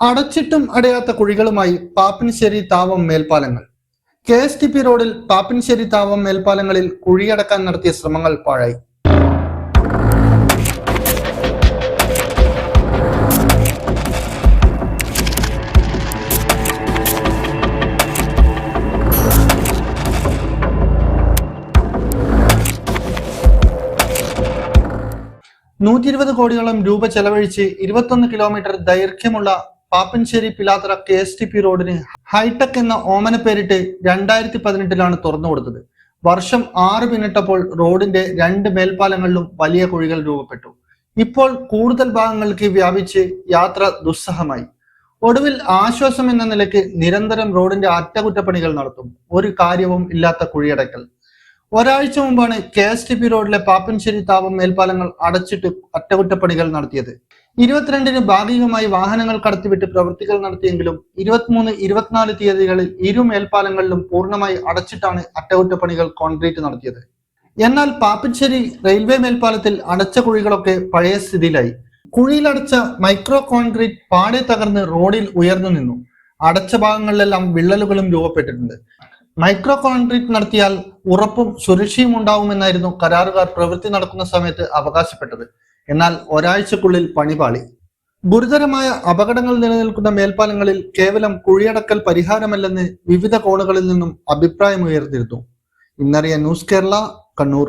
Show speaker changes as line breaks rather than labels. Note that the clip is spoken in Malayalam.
അടച്ചിട്ടും അടയാത്ത കുഴികളുമായി പാപ്പിൻശ്ശേരി താവം മേൽപ്പാലങ്ങൾ. കെ എസ് ടി പി റോഡിൽ പാപ്പിൻശ്ശേരി താവം മേൽപ്പാലങ്ങളിൽ കുഴിയടക്കാൻ നടത്തിയ ശ്രമങ്ങൾ പാഴായി. നൂറ്റി ഇരുപത് കോടിയോളം രൂപ ചെലവഴിച്ച് ഇരുപത്തൊന്ന് കിലോമീറ്റർ ദൈർഘ്യമുള്ള Pappinisseri Pilathara K S T P റോഡിന് ഹൈടെക് എന്ന ഓമന പേരിട്ട് രണ്ടായിരത്തി പതിനെട്ടിലാണ് തുറന്നു കൊടുത്തത്. വർഷം ആറ് പിന്നിട്ടപ്പോൾ റോഡിന്റെ രണ്ട് മേൽപ്പാലങ്ങളിലും വലിയ കുഴികൾ രൂപപ്പെട്ടു. ഇപ്പോൾ കൂടുതൽ ഭാഗങ്ങൾക്ക് വ്യാപിച്ച് യാത്ര ദുസ്സഹമായി. ഒടുവിൽ ആശ്വാസം എന്ന നിലയ്ക്ക് നിരന്തരം റോഡിന്റെ അറ്റകുറ്റപ്പണികൾ നടത്തും. ഒരു കാര്യവും ഇല്ലാത്ത കുഴിയടക്കൽ ഒരാഴ്ച മുമ്പാണ് കെ എസ് ടി പി റോഡിലെ പാപ്പൻശ്ശേരി താപം മേൽപ്പാലങ്ങൾ അടച്ചിട്ട് അറ്റകുറ്റപ്പണികൾ നടത്തിയത്. ഇരുപത്തിരണ്ടിന് ഭാഗികമായി വാഹനങ്ങൾ കടത്തിവിട്ട് പ്രവൃത്തികൾ നടത്തിയെങ്കിലും ഇരുപത്തിമൂന്ന് ഇരുപത്തിനാല് തീയതികളിൽ ഇരു മേൽപ്പാലങ്ങളിലും പൂർണമായി അടച്ചിട്ടാണ് അറ്റകുറ്റപ്പണികൾ കോൺക്രീറ്റ് നടത്തിയത്. എന്നാൽ പാപ്പൻശ്ശേരി റെയിൽവേ മേൽപ്പാലത്തിൽ അടച്ച കുഴികളൊക്കെ പഴയ സ്ഥിതിയിലായി. കുഴിയിലടച്ച മൈക്രോ കോൺക്രീറ്റ് പാടെ തകർന്ന് റോഡിൽ ഉയർന്നു നിന്നു. അടച്ച ഭാഗങ്ങളിലെല്ലാം വിള്ളലുകളും രൂപപ്പെട്ടിട്ടുണ്ട്. മൈക്രോ കോൺക്രീറ്റ് നടത്തിയാൽ ഉറപ്പും സുരക്ഷയും ഉണ്ടാവുമെന്നായിരുന്നു കരാറുകാർ പ്രവൃത്തി നടക്കുന്ന സമയത്ത് അവകാശപ്പെട്ടത്. എന്നാൽ ഒരാഴ്ചക്കുള്ളിൽ പണിപാളി ഗുരുതരമായ അപകടങ്ങൾ നിലനിൽക്കുന്ന മേൽപ്പാലങ്ങളിൽ കേവലം കുഴിയടക്കൽ പരിഹാരമല്ലെന്ന് വിവിധ കോണുകളിൽ നിന്നും അഭിപ്രായമുയർന്നിരുന്നു ഇന്നറിയ ന്യൂസ് കേരള കണ്ണൂർ.